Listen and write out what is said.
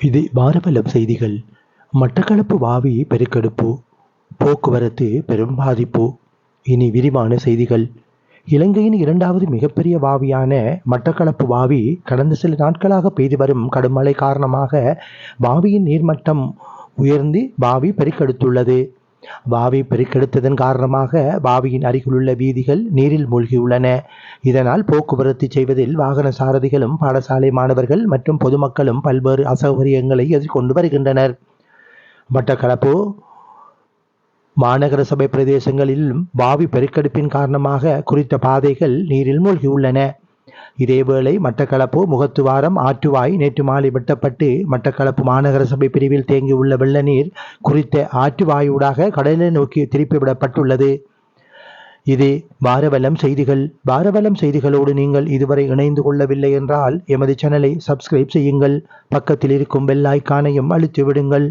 இது பாரபலம் செய்திகள். மட்டக்களப்பு வாவி பெருக்கெடுப்பு. போக்குவரத்து பெரும் பாதிப்பு. இனி விரிவான செய்திகள். இலங்கையின் இரண்டாவது மிகப்பெரிய வாவியான மட்டக்களப்பு வாவி கடந்த சில நாட்களாக பெய்து வரும் கடும் மழை காரணமாக வாவியின் நீர்மட்டம் உயர்ந்து வாவி பெருக்கெடுத்துள்ளது. வாவி பெருக்கெடுத்ததன் காரணமாக வாவியின் அருகிலுள்ள வீதிகள் நீரில் மூழ்கியுள்ளன. இதனால் போக்குவரத்து செய்வதில் வாகன சாரதிகளும் பாடசாலை மாணவர்கள் மற்றும் பொதுமக்களும் பல்வேறு அசௌகரியங்களை எதிர்கொண்டு வருகின்றனர். மட்டக்களப்பு மாநகர சபை பிரதேசங்களிலும் பாவி பெருக்கெடுப்பின் காரணமாக குறித்த பாதைகள் நீரில் மூழ்கியுள்ளன. இதேவேளை மட்டக்களப்பு முகத்துவாரம் ஆற்றுவாய் நேற்று மாலை வெட்டப்பட்டு மட்டக்களப்பு மாநகர சபை பிரிவில் தேங்கியுள்ள வெள்ள நீர் குறித்த ஆற்றுவாயூடாக கடலை நோக்கி திருப்பிவிடப்பட்டுள்ளது இது பாரவலம் செய்திகள். பாரவலம் செய்திகளோடு நீங்கள் இதுவரை இணைந்து கொள்ளவில்லை என்றால் எமது சேனலை சப்ஸ்கிரைப் செய்யுங்கள். பக்கத்தில் இருக்கும் பெல் ஐக்கானையும் அழுத்தி விடுங்கள்.